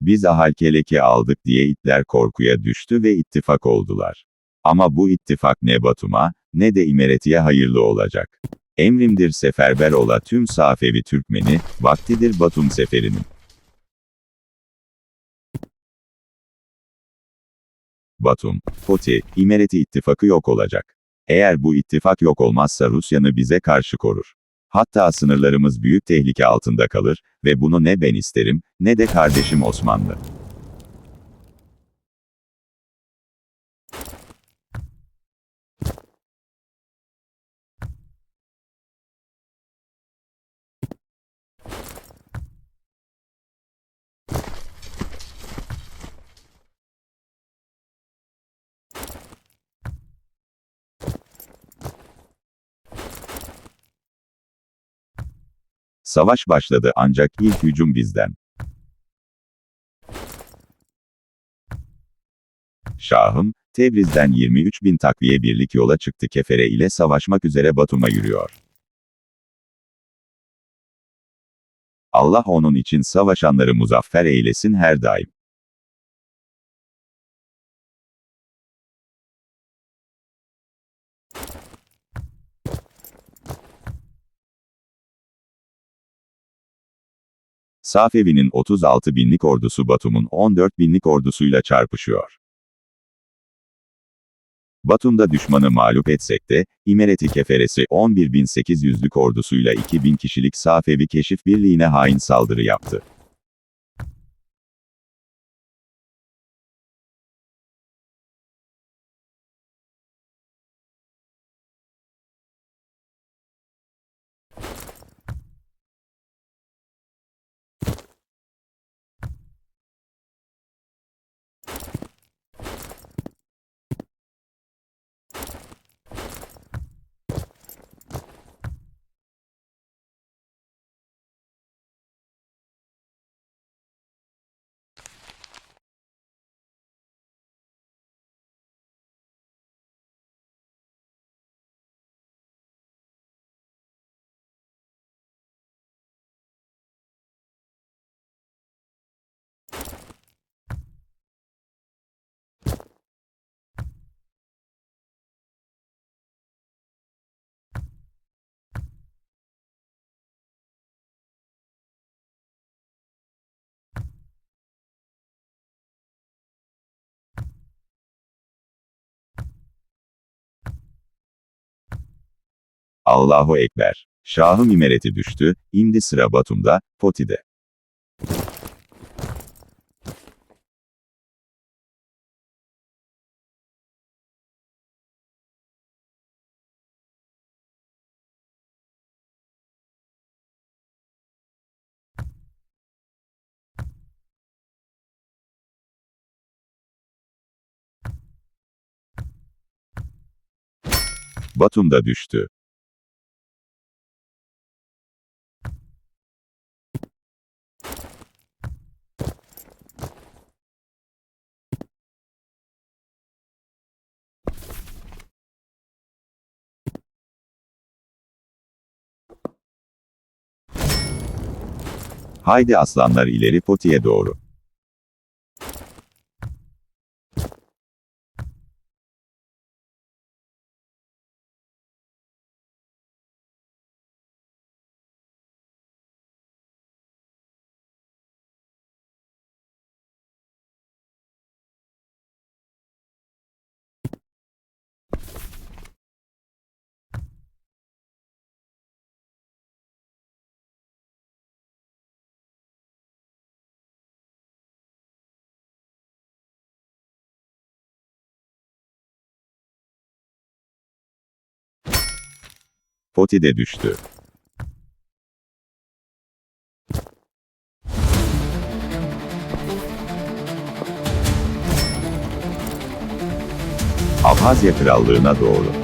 Biz Ahalkelek'i aldık diye itler korkuya düştü ve ittifak oldular. Ama bu ittifak ne Batum'a, ne de İmereti'ye hayırlı olacak. Emrimdir seferber ola tüm Safevi Türkmeni, vaktidir Batum seferinin. Batum, Poti, İmereti ittifakı yok olacak. Eğer bu ittifak yok olmazsa Rusya'nı bize karşı korur. Hatta sınırlarımız büyük tehlike altında kalır ve bunu ne ben isterim, ne de kardeşim Osmanlı. Savaş başladı ancak ilk hücum bizden. Şahım, Tebriz'den 23 bin takviye birlik yola çıktı Kefere ile savaşmak üzere Batum'a yürüyor. Allah onun için savaşanları muzaffer eylesin her daim. Safevi'nin 36 binlik ordusu Batum'un 14 binlik ordusuyla çarpışıyor. Batum'da düşmanı mağlup etsek de, İmereti Keferesi 11.800'lük ordusuyla 2000 kişilik Safevi keşif birliğine hain saldırı yaptı. Allahu Ekber. Şahım İmereti düştü, imdi sıra Batum'da, Poti'de. Batum'da düştü. Haydi aslanlar ileri Poti'ye doğru. Poti de düştü. Abhazya Krallığına doğru.